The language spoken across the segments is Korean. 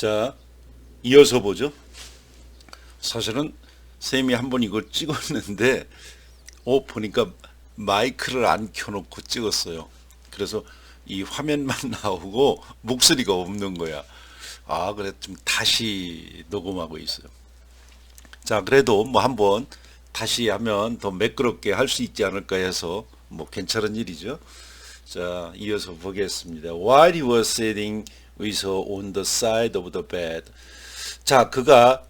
자, 이어서 보죠. 사실은 쌤이 한 번 이걸 찍었는데, 어, 보니까 마이크를 안 켜놓고 찍었어요. 그래서 이 화면만 나오고 목소리가 없는 거야. 아, 그래, 좀 다시 녹음하고 있어요. 자, 그래도 뭐 한번 다시 하면 더 매끄럽게 할 수 있지 않을까 해서 뭐 괜찮은 일이죠. 자, 이어서 보겠습니다. While he was sitting her on the side of the bed. 자, 그가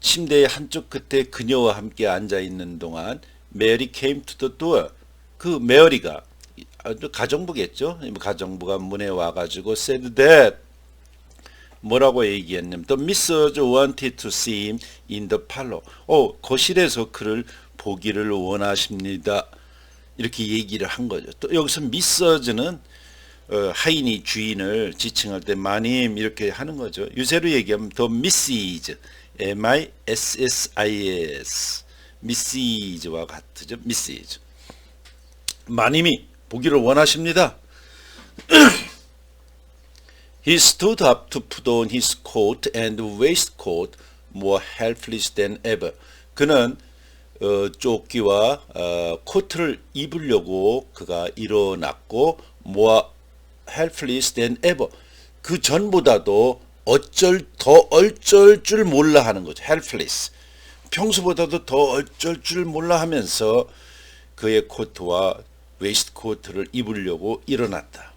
침대의 한쪽 끝에 그녀와 함께 앉아 있는 동안 Mary came to the door. 그 메어리가 아주 가정부겠죠. 가정부가 문에 와가지고 said that 뭐라고 얘기했냐면 The Mrs. wanted to see him in the parlor. 어, 거실에서 그를 보기를 원하십니다. 이렇게 얘기를 한 거죠. 또 여기서 미서즈는 어, 하인이 주인을 지칭할 때 마님 이렇게 하는 거죠. 유세로 얘기하면 더 미시즈, M-I-S-S-I-S, 미시즈와 같죠. 미시즈. 마님이 보기를 원하십니다. He stood up to put on his coat and waistcoat more helpless than ever. 그는 어, 조끼와 어, 코트를 입으려고 그가 일어났고 more helpless than ever. 그 전보다도 어쩔 더 어쩔 줄 몰라 하는 거죠. helpless. 평소보다도 더 어쩔 줄 몰라 하면서 그의 코트와 웨이스트 코트를 입으려고 일어났다.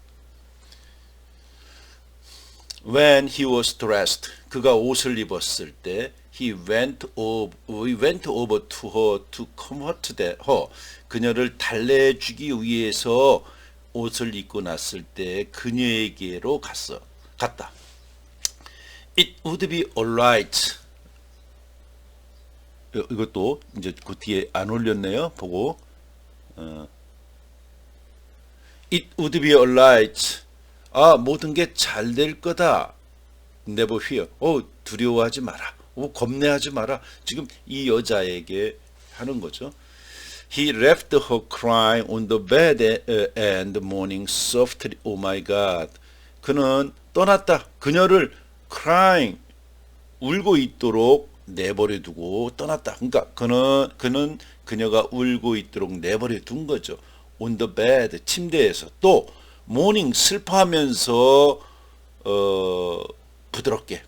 When he was dressed, 그가 옷을 입었을 때 he went over, we went over to her to comfort her. 그녀를 달래주기 위해서 옷을 입고 났을 때 그녀에게로 갔어. 갔다. It would be alright. 이- 이것도 이제 그 뒤에 안 올렸네요. 보고 어. It would be alright. 아, 모든 게 잘 될 거다. Never fear. 어, 두려워하지 마라. 어, 겁내하지 마라. 지금 이 여자에게 하는 거죠. He left her crying on the bed and mourning softly. Oh my God. 그는 떠났다. 그녀를 crying 울고 있도록 내버려 두고 떠났다. 그러니까 그는 그는 그녀가 울고 있도록 내버려 둔 거죠. on the bed 침대에서 또 모닝 슬퍼하면서 어 부드럽게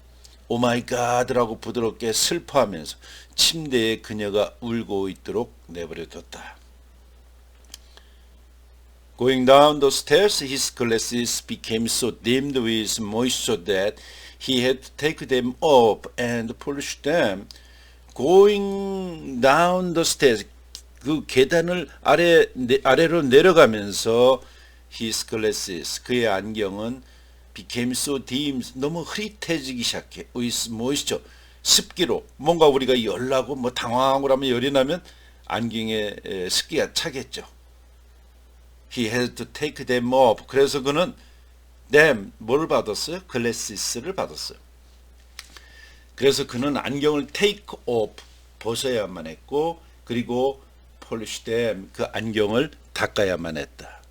오 마이 갓이라고 부드럽게 슬퍼하면서 침대에 그녀가 울고 있도록 내버려 뒀다. Going down the stairs, his glasses became so dimmed with moisture that he had to take them up and polish them. Going down the stairs, 그 계단을 아래 내, 아래로 내려가면서 his glasses, 그의 안경은 became so dim, 너무 흐릿해지기 시작해. with moisture, 습기로 뭔가 우리가 열나고 뭐 당황하고 하면 열이 나면 안경에 에, 습기가 차겠죠. He had to take them off. 그래서 그는 them 뭘 받았어요? glasses를 받았어요. 그래서 그는 안경을 take off 벗어야만 했고 그리고 polish them 그 안경을 닦아야만 했다.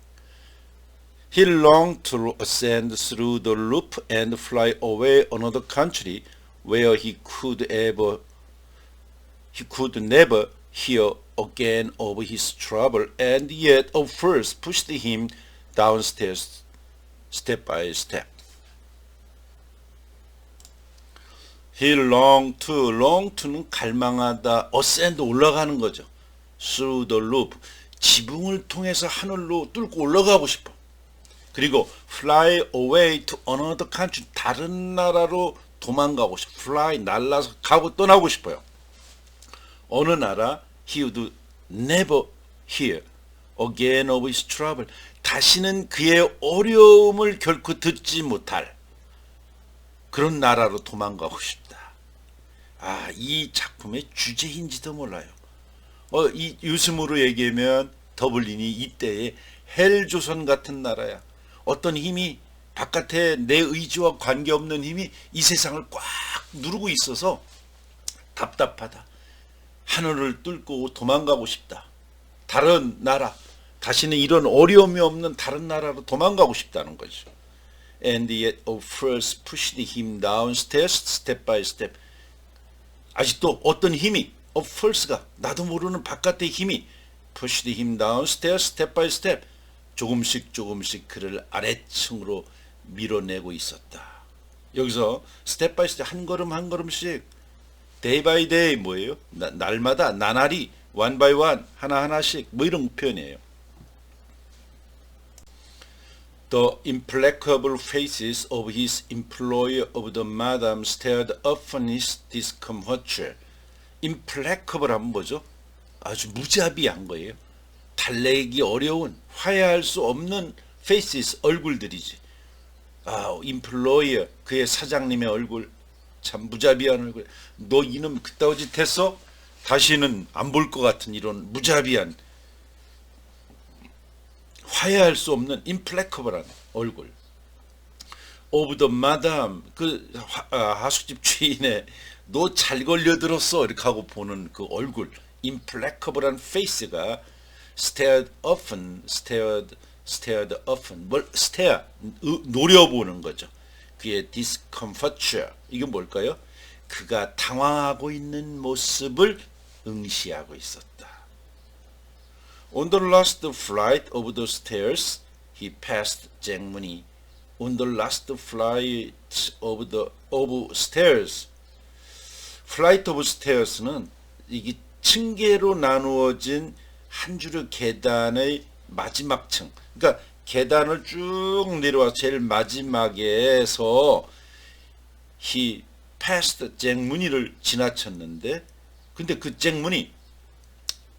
He longed to ascend through the loop and fly away another country where he could ever he could never hear again of his trouble, and yet at first pushed him downstairs step by step. He longed to, long to는 갈망하다, ascend 올라가는 거죠. Through the loop, 지붕을 통해서 하늘로 뚫고 올라가고 싶어. 그리고 fly away to another country, 다른 나라로 도망가고 싶어. fly, 날라서 가고 떠나고 싶어요. 어느 나라 he would never hear again of his trouble 다시는 그의 어려움을 결코 듣지 못할 그런 나라로 도망가고 싶다. 아, 이 작품의 주제인지도 몰라요. 어, 이 유스무로 얘기하면 더블린이 이때의 헬조선 같은 나라야. 어떤 힘이 바깥에 내 의지와 관계없는 힘이 이 세상을 꽉 누르고 있어서 답답하다. 하늘을 뚫고 도망가고 싶다. 다른 나라, 다시는 이런 어려움이 없는 다른 나라로 도망가고 싶다는 거죠. and yet of first pushed him downstairs step by step. 아직도 어떤 힘이 of force가 나도 모르는 바깥의 힘이 pushed him downstairs step by step 조금씩 조금씩 그를 아래층으로 밀어내고 있었다. 여기서 step by step 한 걸음 한 걸음씩 day by day 뭐예요? 나- 날마다 나날이 one by one 하나 하나씩 뭐 이런 표현이에요. The implacable faces of his employer of the madam stared upon his discomfiture. implacable 하면 뭐죠? 아주 무자비한 거예요. 달래기 어려운 화해할 수 없는 faces 얼굴들이지. 아, employer 그의 사장님의 얼굴 참 무자비한 얼굴. 너 이놈 그따위 짓 했어? 다시는 안 볼 것 같은 이런 무자비한 화해할 수 없는 implacable한 얼굴. 오브 더 마담 그 하- 아, 하숙집 주인의 너 잘 걸려들었어 이렇게 하고 보는 그 얼굴 implacable한 face가 stared often stared stared often 뭘 stare 으- 노려보는 거죠. 그의 discomfiture 이게 뭘까요? 그가 당황하고 있는 모습을 응시하고 있었다. On the last flight of the stairs, he passed 쟁문이. On the last flight of the of stairs, flight of stairs는 이게 층계로 나누어진 한 줄의 계단의 마지막 층. 그러니까 계단을 쭉 내려와 제일 마지막에서 he passed 쟁문이를 지나쳤는데, 근데 그 쟁문이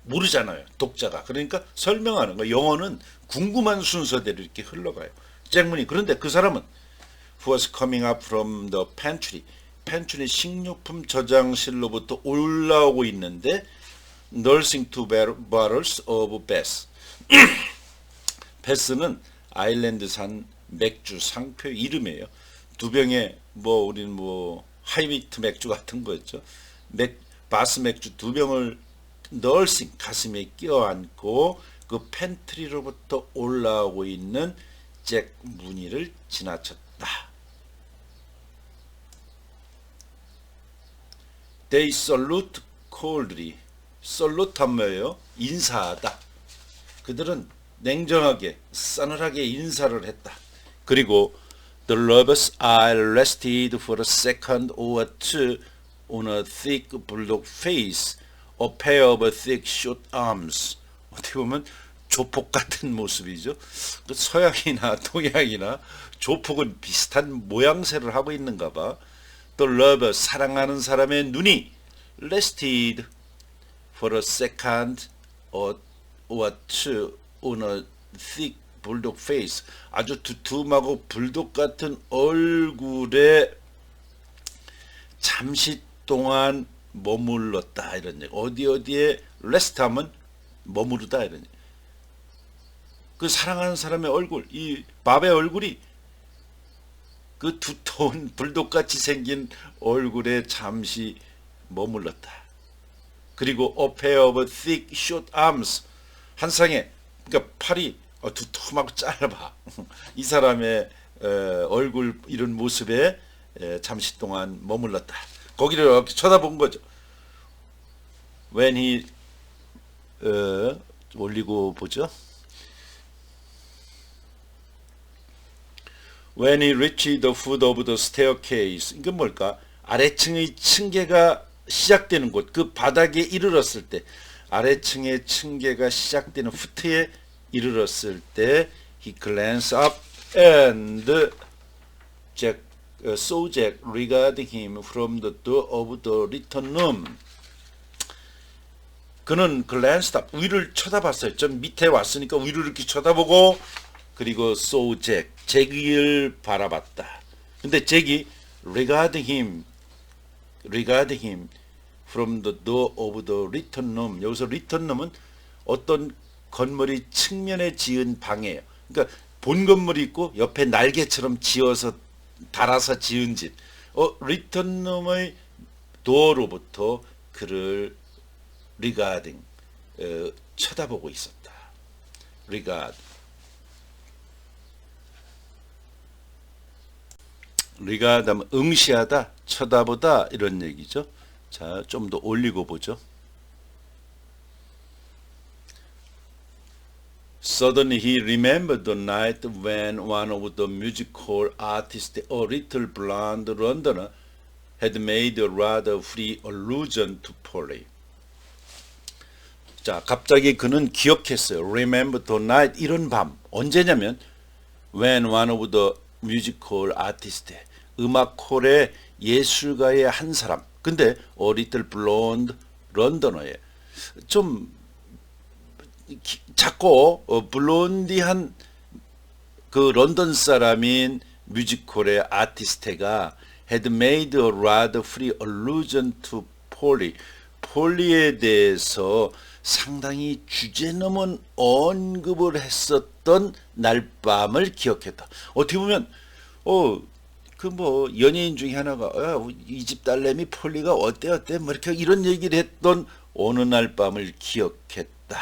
모르잖아요. 독자가. 그러니까 설명하는 거. 영어는 궁금한 순서대로 이렇게 흘러가요. 잭문이. 그런데 그 사람은 who was coming up from the pantry. 팬트리 식료품 저장실로부터 올라오고 있는데 nursing two bar- bottles of Bess. 베스는 아일랜드산 맥주 상표 이름이에요. 두 병에 뭐 우리는 뭐 하이비트 맥주 같은 거였죠. 맥 바스 맥주 두 병을 널싱 가슴에 끼어안고 그 팬트리로부터 올라오고 있는 잭 무늬를 지나쳤다. They salute coldly. salute 한 뭐예요? 인사하다. 그들은 냉정하게 싸늘하게 인사를 했다. 그리고 the lovers eye rested for a second or two on a thick bulldog face, a pair of thick short arms. 어떻게 보면 조폭 같은 모습이죠. 그 서양이나 동양이나 조폭은 비슷한 모양새를 하고 있는가 봐. The lover 사랑하는 사람의 눈이 rested for a second or, on a thick bulldog face 아주 두툼하고 불독 같은 얼굴에 잠시 동안 머물렀다 이런 얘기. 어디 어디에 rest 하면 머무르다 이런 얘기. 그 사랑하는 사람의 얼굴 이 밥의 얼굴이 그 두터운 불독같이 생긴 얼굴에 잠시 머물렀다. 그리고 a pair of thick short arms 한 쌍의 그러니까 팔이 어, 두툼하고 짧아. 이 사람의 에, 얼굴 이런 모습에 에, 잠시 동안 머물렀다. 거기를 이렇게 쳐다본 거죠. When he 어, 올리고 보죠. When he reached the foot of the staircase, 이건 뭘까? 아래층의 층계가 시작되는 곳, 그 바닥에 이르렀을 때, 아래층의 층계가 시작되는 후트에 이르렀을 때, he glanced up and Jack uh, saw Jack regarding him from the door of the return room. 그는 glanced up, 위를 쳐다봤어요. 좀 밑에 왔으니까 위를 이렇게 쳐다보고 그리고 saw Jack, 잭을 바라봤다. 근데 잭이 regarding him, regarding him from the door of the return room. 여기서 return room은 어떤 건물이 측면에 지은 방이에요. 그러니까 본 건물이 있고 옆에 날개처럼 지어서 달아서 지은 집. 어, return room의 도어로부터 그를 regarding 어, 쳐다보고 있었다. regard 하면 응시하다, 쳐다보다 이런 얘기죠. 자, 좀 더 올리고 보죠. Suddenly he remembered the night when one of the musical artists, a little blonde Londoner, had made a rather free allusion to Polly. 자, 갑자기 그는 기억했어요. Remember the night 이런 밤 언제냐면 when one of the musical artists 음악 홀의 예술가의 한 사람. 근데 little blonde 런더너에 좀 기- 작고 어, 블론디한 그 런던 사람인 뮤지컬의 아티스트가 had made a rather free allusion to Polly. 폴리에 대해서 상당히 주제넘은 언급을 했었던 날밤을 기억했다. 어떻게 보면 어 그 뭐 연예인 중에 하나가 이집 딸내미 폴리가 어때 어때 뭐 이렇게 이런 얘기를 했던 어느 날 밤을 기억했다.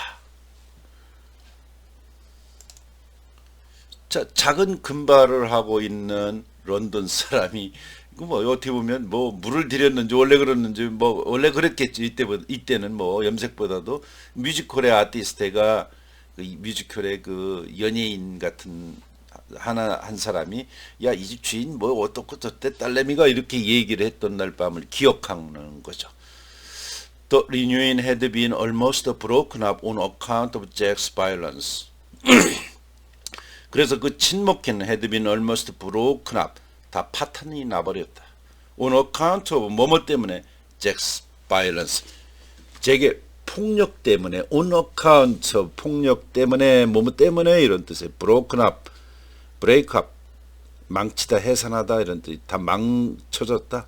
자, 작은 금발을 하고 있는 런던 사람이 그뭐 어떻게 보면 뭐 물을 들였는지 원래 그랬는지 뭐 원래 그랬겠지 이때보다 이때는 뭐 염색보다도 뮤지컬의 아티스트가 그 뮤지컬의 그 연예인 같은 하나 한 사람이 야 이 집 주인 뭐 어떻고 저때 딸내미가 이렇게 얘기를 했던 날 밤을 기억하는 거죠. The reunion had been almost broken up on account of Jack's violence. 그래서 그 친목회는 had been almost broken up 다 파탄이 나버렸다. On account of 뭐뭐 때문에 Jack's violence. 제게 폭력 때문에 on account of 폭력 때문에 뭐뭐 때문에 이런 뜻이에 up 망치다 해산하다 이런 뜻. 다 망쳐졌다.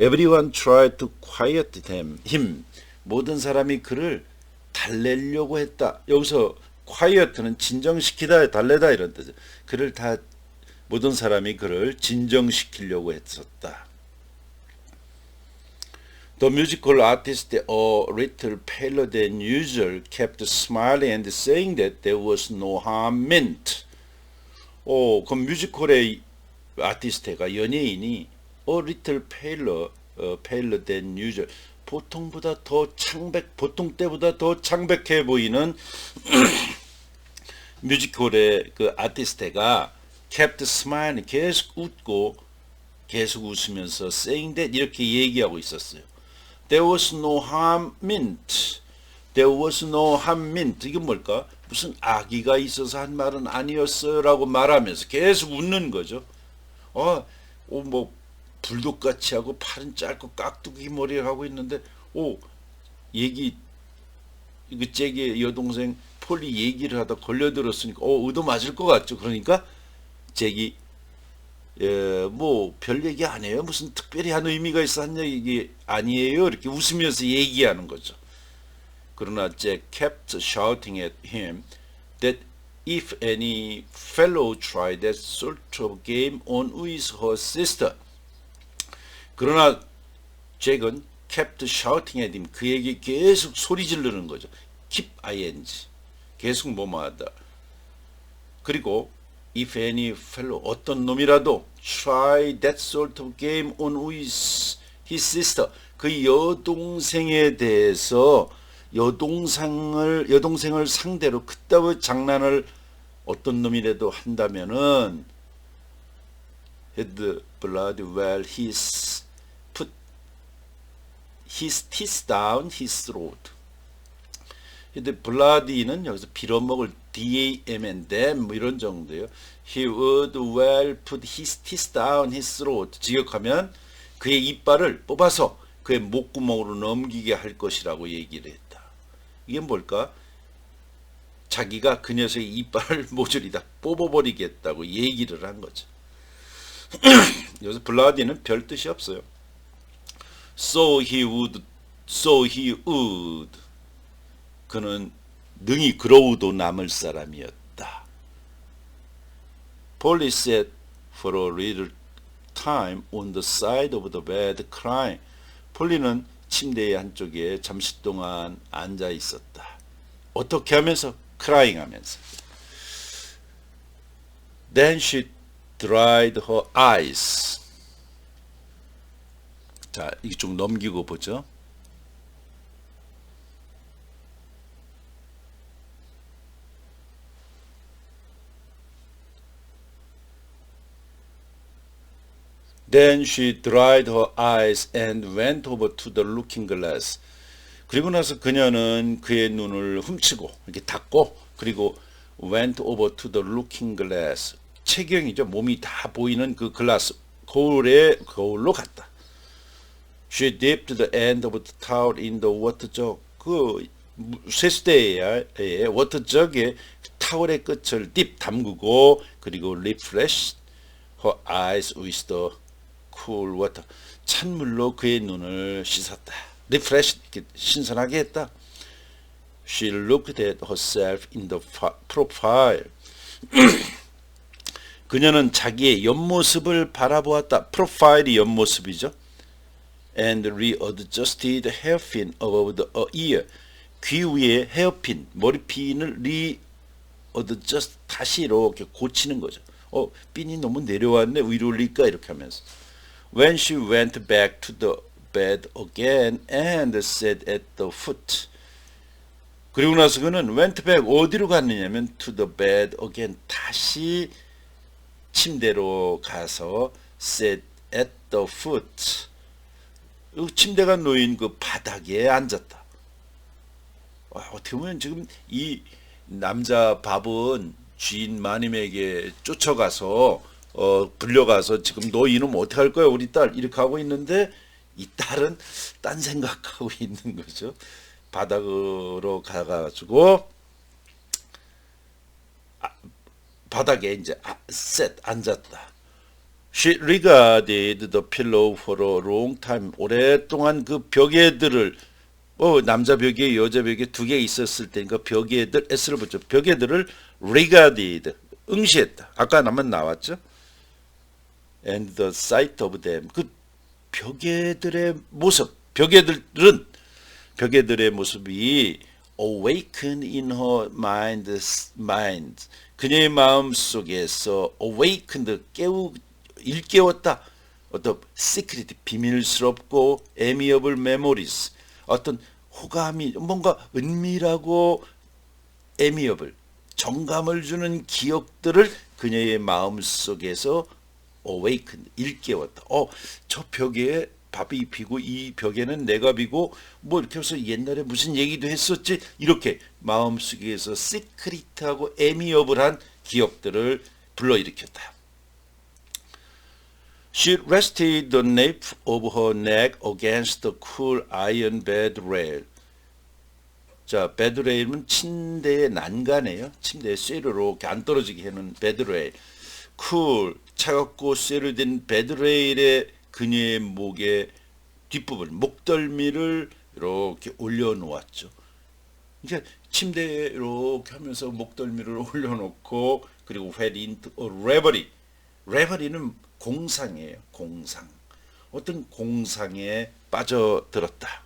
Everyone tried to quiet him. him. 모든 사람이 그를 달래려고 했다. 여기서 quiet는 진정시키다, 달래다 이런 뜻이에요. 그를 다 모든 사람이 그를 진정시키려고 했었다. The musical artist, a little paler than usual, kept smiling and saying that there was no harm meant. 오, 그 뮤지컬의 아티스트가 연예인이 a little paler, 어, paler than usual. 보통보다 더 창백, 보통 때보다 더 창백해 보이는 뮤지컬의 그 아티스트가 kept smiling, 계속 웃고 계속 웃으면서 saying that 이렇게 얘기하고 있었어요. There was no harm meant. There was no harm meant. 이게 뭘까? 무슨 악의가 있어서 한 말은 아니었어요라고 말하면서 계속 웃는 거죠. 어, 오, 뭐 불독같이 하고 팔은 짧고 깍두기 머리를 하고 있는데 오 얘기 이거 잭의 여동생 폴리 얘기를 하다 걸려들었으니까 어 의도 맞을 것 같죠. 그러니까 잭이 예, 뭐 별 얘기 안 해요. 무슨 특별히 한 의미가 있어 한 얘기 아니에요. 이렇게 웃으면서 얘기하는 거죠. 그러나 잭 kept shouting at him that if any fellow tried that sort of game on with her sister. 그러나 잭은 kept shouting at him. 그에게 계속 소리 지르는 거죠. keep ing. 계속 뭐뭐하다. 그리고 if any fellow 어떤 놈이라도 try that sort of game on with his sister 그 여동생에 대해서 여동생을 여동생을 상대로 그따위 장난을 어떤 놈이라도 한다면은 had blood well his put his teeth down his throat 근데 블라디는 여기서 빌어먹을 them 뭐 이런 정도예요. He would well put his teeth down his throat. 직역하면 그의 이빨을 뽑아서 그의 목구멍으로 넘기게 할 것이라고 얘기를 했다. 이게 뭘까? 자기가 그 녀석의 이빨을 모조리 다 뽑아버리겠다고 얘기를 한 거죠. 여기서 블라디는 별 뜻이 없어요. So he would, so he would. 그는 능히 그러우도 남을 사람이었다. Polly sat for a little time on the side of the bed crying. 폴리는 침대의 한쪽에 잠시 동안 앉아 있었다. 어떻게 하면서? crying 하면서. Then she dried her eyes. 자, 좀 넘기고 보죠. Then she dried her eyes and went over to the looking glass. 그리고 나서 그녀는 그의 눈을 훔치고 이렇게 닫고 그리고 went over to the looking glass. 체경이죠. 몸이 다 보이는 그 글라스 거울에 거울로 갔다. She dipped the end of the towel in the water jug. 그 세수대에 워터 저기에 타월의 끝을 딥 담그고 그리고 refresh her eyes with the cool water. 찬물로 그의 눈을 씻었다. refresh 신선하게 했다. She looked at herself in the profile. 그녀는 자기의 옆모습을 바라보았다. 프로파일이 옆모습이죠. And readjusted hairpin above the ear. 귀 위에 헤어핀, 머리핀을 readjust 다시 이렇게 고치는 거죠. 어, 핀이 너무 내려왔네. 위로 올릴까 이렇게 하면서. When she went back to the bed again and sat at the foot. 그리고 나서 그는 went back 어디로 갔느냐면 to the bed again 다시 침대로 가서 sat at the foot. 그 침대가 놓인 그 바닥에 앉았다. 와, 어떻게 보면 지금 이 남자 밥은 주인 마님에게 쫓아가서 어, 불려가서 지금 너 이놈 어떻게 할 거야 우리 딸 이렇게 하고 있는데 이 딸은 딴 생각하고 있는 거죠. 바닥으로 가가지고 아, 바닥에 이제 아, 셋 앉았다. She regarded the pillow for a long time. 오랫동안 그 벽에들을 뭐 남자 벽에 여자 벽에 두 개 있었을 때니까 벽에들 s를 붙여 벽에들을 regarded 응시했다. 아까 나만 나왔죠. And the sight of them 그 벽에들의 모습 벽에들은 벽에들의 모습이 awaken in her mind mind 그녀의 마음 속에서 awakened 깨우 일깨웠다. 어떤 secret 비밀스럽고 amiable memories 어떤 호감이 뭔가 은밀하고 amiable 정감을 주는 기억들을 그녀의 마음 속에서 awaken 일깨웠다. 어, 저 벽에 밥이 비고 이 벽에는 내가 비고 뭐 이렇게 해서 옛날에 무슨 얘기도 했었지 이렇게 마음 속에서 시크릿하고 애미업을한 기억들을 불러일으켰다. She rested the nape of her neck against the cool iron bed rail. 자, 베드레일은 침대의 난간이에요. 침대의 쇠로 이렇게 안 떨어지게 하는 베드레일. 쿨, 차갑고 쇠로 된 베드레일의 그녀의 목의 뒷부분, 목덜미를 이렇게 올려놓았죠. 이제 침대에 이렇게 하면서 목덜미를 올려놓고 그리고 a reverie. reverie는 공상이에요. 공상. 어떤 공상에 빠져들었다.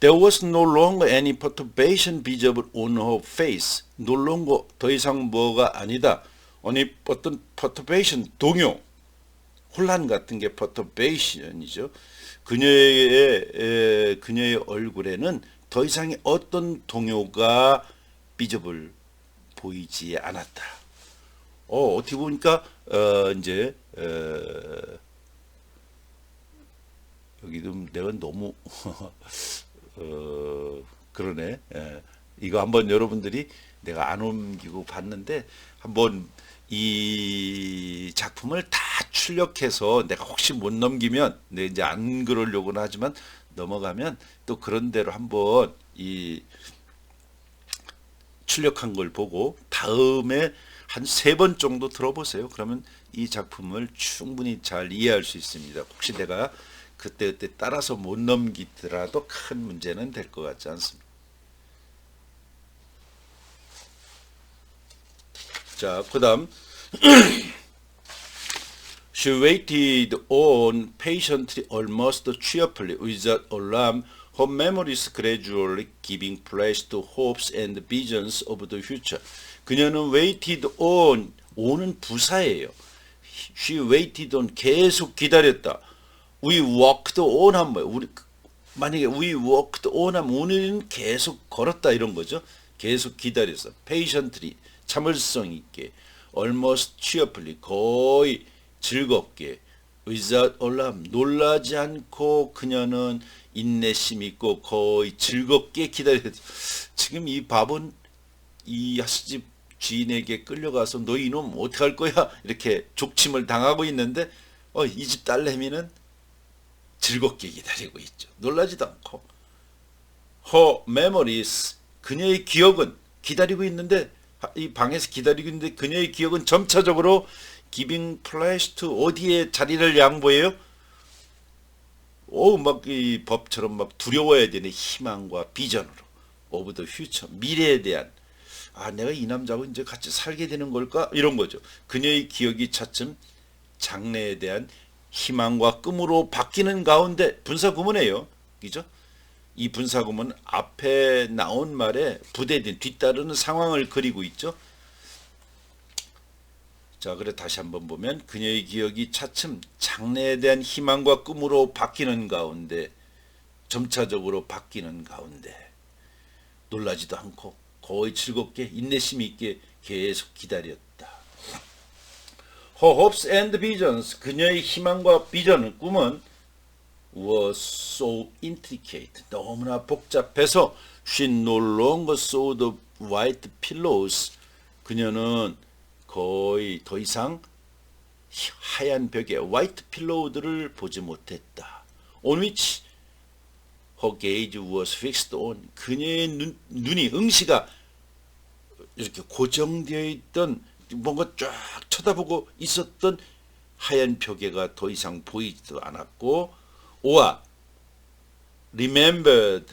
There was no longer any perturbation visible on her face. No longer 더 이상 뭐가 아니다. 아니 어떤 perturbation 동요, 혼란 같은 게 perturbation이죠. 그녀의 에, 그녀의 얼굴에는 더 이상의 어떤 동요가 visible 보이지 않았다. 어 어떻게 보니까 어 이제 어, 여기도 내가 너무 어, 그러네. 예. 이거 한번 여러분들이 내가 안 옮기고 봤는데 한번 이 작품을 다 출력해서 내가 혹시 못 넘기면 내 이제 안 그러려고는 하지만 넘어가면 또 그런 대로 한번 이 출력한 걸 보고 다음에 한 세 번 정도 들어보세요. 그러면 이 작품을 충분히 잘 이해할 수 있습니다. 혹시 내가 그때 그때 따라서 못 넘기더라도 큰 문제는 될 것 같지 않습니다. 자, 그 다음 She waited on patiently almost cheerfully without alarm. her memories gradually giving place to hopes and visions of the future. 그녀는 waited on on은 부사예요. She waited on 계속 기다렸다. We walked on 한 뭐예요? 우리 만약에 we walked on 하면 우리는 계속 걸었다 이런 거죠. 계속 기다렸어. patiently 참을성 있게 almost cheerfully 거의 즐겁게 without alarm 놀라지 않고 그녀는 인내심 있고 거의 즐겁게 기다렸. 지금 이 밥은 이 야스집 주인에게 끌려가서 너 이놈 어떡할 거야 이렇게 족침을 당하고 있는데 어, 이 집 딸내미는 즐겁게 기다리고 있죠. 놀라지도 않고. Her memories 그녀의 기억은 기다리고 있는데 이 방에서 기다리고 있는데 그녀의 기억은 점차적으로 giving place to 어디에 자리를 양보해요? 오, 막이 법처럼 막 두려워야 되는 희망과 비전으로 of the future 미래에 대한 아 내가 이 남자하고 이제 같이 살게 되는 걸까 이런 거죠. 그녀의 기억이 차츰 장래에 대한 희망과 꿈으로 바뀌는 가운데 분사 구문이에요. 그죠? 이 분사 구문 앞에 나온 말에 부대된 뒤따르는 상황을 그리고 있죠. 자, 그래 다시 한번 보면 그녀의 기억이 차츰 장래에 대한 희망과 꿈으로 바뀌는 가운데 점차적으로 바뀌는 가운데 놀라지도 않고 거의 즐겁게 인내심 있게 계속 기다렸다. Hopes and visions 그녀의 희망과 비전 꿈은 was so intricate 너무나 복잡해서 she no longer saw the white pillows 그녀는 거의 더 이상 하얀 벽에 화이트 필로우들을 보지 못했다. On which her gaze was fixed on 그녀의 눈, 눈이 응시가 이렇게 고정되어 있던 뭔가 쫙 쳐다보고 있었던 하얀 벽에가 더 이상 보이지도 않았고 오와 remembered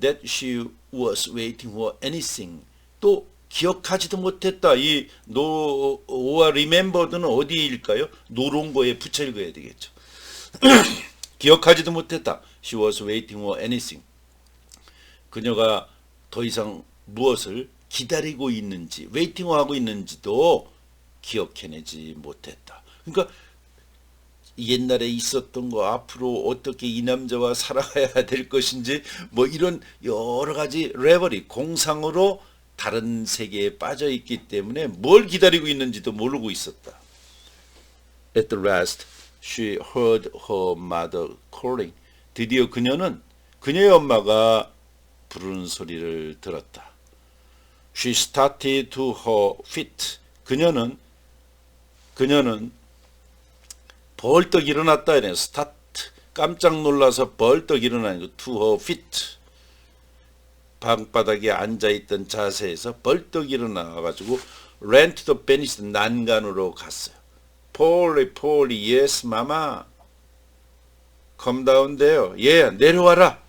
that she was waiting for anything 또 기억하지도 못했다. 이 노와 remembered는 어디일까요? 노롱고에 붙여 읽어야 되겠죠. 기억하지도 못했다. She was waiting for anything. 그녀가 더 이상 무엇을 기다리고 있는지, 웨이팅하고 있는지도 기억해내지 못했다. 그러니까 옛날에 있었던 거 앞으로 어떻게 이 남자와 살아가야 될 것인지 뭐 이런 여러 가지 레버리 공상으로 다른 세계에 빠져 있기 때문에 뭘 기다리고 있는지도 모르고 있었다. At the last, she heard her mother calling. 드디어 그녀는 그녀의 엄마가 부르는 소리를 들었다. She started to her feet. 그녀는 그녀는 벌떡 일어났다 이래. 스타트 깜짝 놀라서 벌떡 일어나는 거 to her feet. 방바닥에 앉아 있던 자세에서 벌떡 일어나 가지고 ran to the bench 난간으로 갔어요. Polly, Polly, yes, mama. Come down there. 예, 내려와라.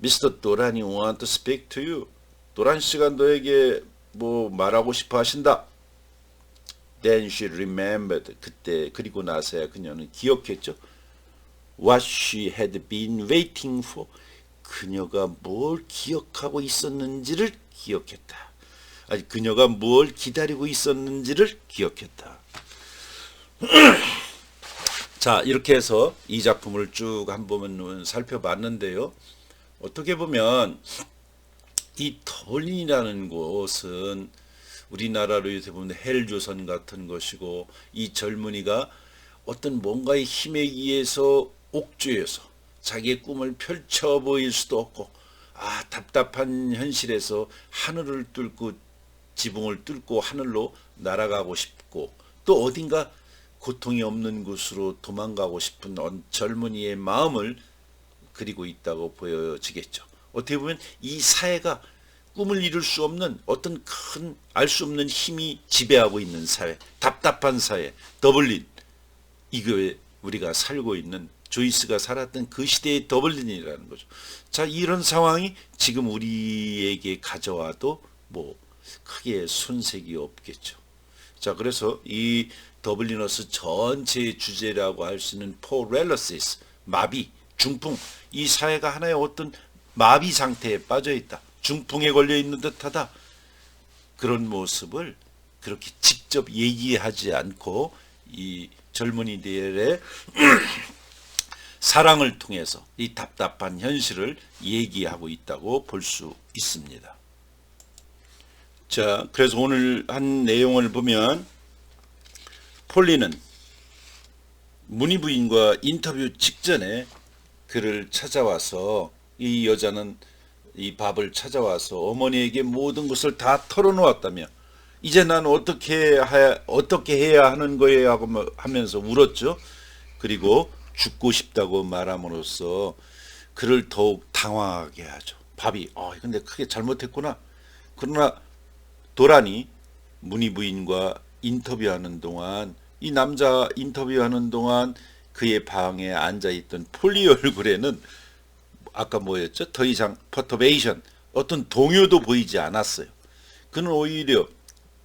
Mr. 도란이 want to speak to you. 도란 씨가 너에게 뭐 말하고 싶어 하신다. Then she remembered. 그때 그리고 나서야 그녀는 기억했죠. What she had been waiting for. 그녀가 뭘 기억하고 있었는지를 기억했다. 아니 그녀가 뭘 기다리고 있었는지를 기억했다. 자 이렇게 해서 이 작품을 쭉 한번 살펴봤는데요. 어떻게 보면 이 터린이라는 곳은 우리나라로 요새 보면 헬조선 같은 것이고 이 젊은이가 어떤 뭔가의 힘에 의해서 옥죄여서 자기의 꿈을 펼쳐 보일 수도 없고 아 답답한 현실에서 하늘을 뚫고 지붕을 뚫고 하늘로 날아가고 싶고 또 어딘가 고통이 없는 곳으로 도망가고 싶은 젊은이의 마음을 그리고 있다고 보여지겠죠. 어떻게 보면 이 사회가 꿈을 이룰 수 없는 어떤 큰 알 수 없는 힘이 지배하고 있는 사회, 답답한 사회, 더블린 이거에 우리가 살고 있는 조이스가 살았던 그 시대의 더블린이라는 거죠. 자, 이런 상황이 지금 우리에게 가져와도 뭐 크게 손색이 없겠죠. 자, 그래서 이 더블리너스 전체의 주제라고 할 수 있는 포렐러시스, 마비, 중풍 이 사회가 하나의 어떤 마비 상태에 빠져 있다. 중풍에 걸려 있는 듯하다. 그런 모습을 그렇게 직접 얘기하지 않고 이 젊은이들의 사랑을 통해서 이 답답한 현실을 얘기하고 있다고 볼 수 있습니다. 자, 그래서 오늘 한 내용을 보면 폴리는 문희 부인과 인터뷰 직전에 그를 찾아와서 이 여자는 이 밥을 찾아와서 어머니에게 모든 것을 다 털어놓았다며 이제 난 어떻게 해, 어떻게 해야 하는 거예요 뭐 하면서 울었죠. 그리고 죽고 싶다고 말함으로써 그를 더욱 당황하게 하죠. 밥이 아 근데 크게 잘못했구나. 그러나 도란이 문희 부인과 인터뷰하는 동안 이 남자 인터뷰하는 동안 그의 방에 앉아 있던 폴리 얼굴에는 아까 뭐였죠? 더 이상 퍼터베이션 어떤 동요도 보이지 않았어요. 그는 오히려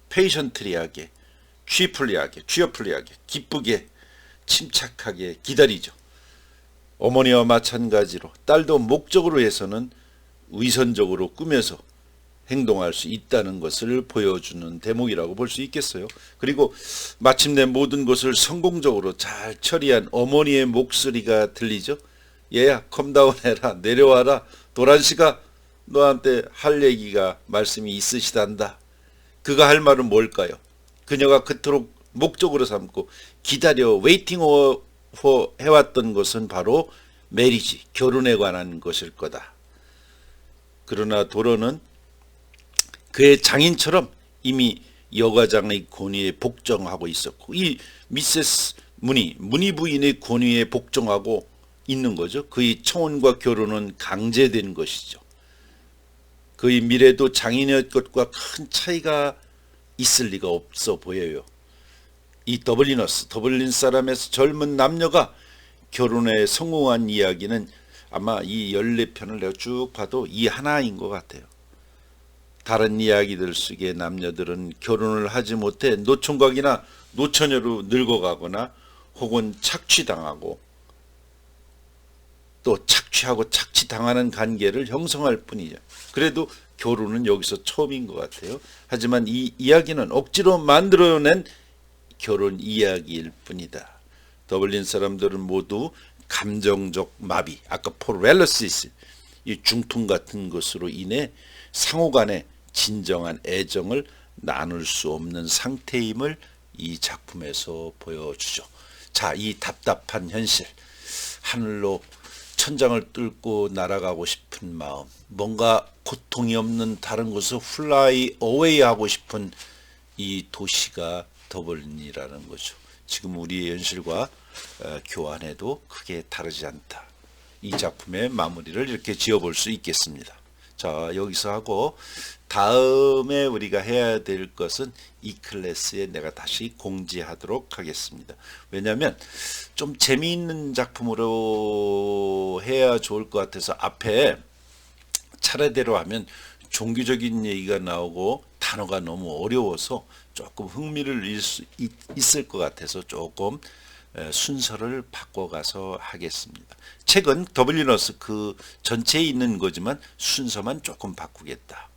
페이션트리하게 취플리하게 취어플리하게 기쁘게 침착하게 기다리죠. 어머니와 마찬가지로 딸도 목적으로 해서는 위선적으로 꾸며서 행동할 수 있다는 것을 보여주는 대목이라고 볼 수 있겠어요. 그리고 마침내 모든 것을 성공적으로 잘 처리한 어머니의 목소리가 들리죠. 얘야 컴다운 해라 내려와라 도란 씨가 너한테 할 얘기가 말씀이 있으시단다. 그가 할 말은 뭘까요? 그녀가 그토록 목적으로 삼고 기다려 웨이팅 오퍼 해왔던 것은 바로 메리지 결혼에 관한 것일 거다. 그러나 도로는 그의 장인처럼 이미 여과장의 권위에 복종하고 있었고 이 미세스 문희 문희 부인의 권위에 복종하고 있는 거죠. 그의 청혼과 결혼은 강제된 것이죠. 그의 미래도 장인의 것과 큰 차이가 있을 리가 없어 보여요. 이 더블리너스, 더블린 사람에서 젊은 남녀가 결혼에 성공한 이야기는 아마 이 14편을 내가 쭉 봐도 이 하나인 것 같아요. 다른 이야기들 속에 남녀들은 결혼을 하지 못해 노총각이나 노처녀로 늙어가거나 혹은 착취당하고 또 착취하고 착취당하는 관계를 형성할 뿐이죠. 그래도 결혼은 여기서 처음인 것 같아요. 하지만 이 이야기는 억지로 만들어낸 결혼 이야기일 뿐이다. 더블린 사람들은 모두 감정적 마비, 아까 포렐러시스, 이 중풍 같은 것으로 인해 상호간에 진정한 애정을 나눌 수 없는 상태임을 이 작품에서 보여주죠. 자, 이 답답한 현실, 하늘로 천장을 뚫고 날아가고 싶은 마음, 뭔가 고통이 없는 다른 곳을 플라이 어웨이 하고 싶은 이 도시가 더블린이라는 거죠. 지금 우리의 현실과 어, 교환해도 크게 다르지 않다. 이 작품의 마무리를 이렇게 지어볼 수 있겠습니다. 자 여기서 하고 다음에 우리가 해야 될 것은 이 클래스에 내가 다시 공지하도록 하겠습니다. 왜냐하면 좀 재미있는 작품으로 해야 좋을 것 같아서 앞에 차례대로 하면 종교적인 얘기가 나오고 단어가 너무 어려워서 조금 흥미를 잃을 수 있, 있을 것 같아서 조금 에, 순서를 바꿔가서 하겠습니다. 책은 더블리너스 그 전체에 있는 거지만 순서만 조금 바꾸겠다.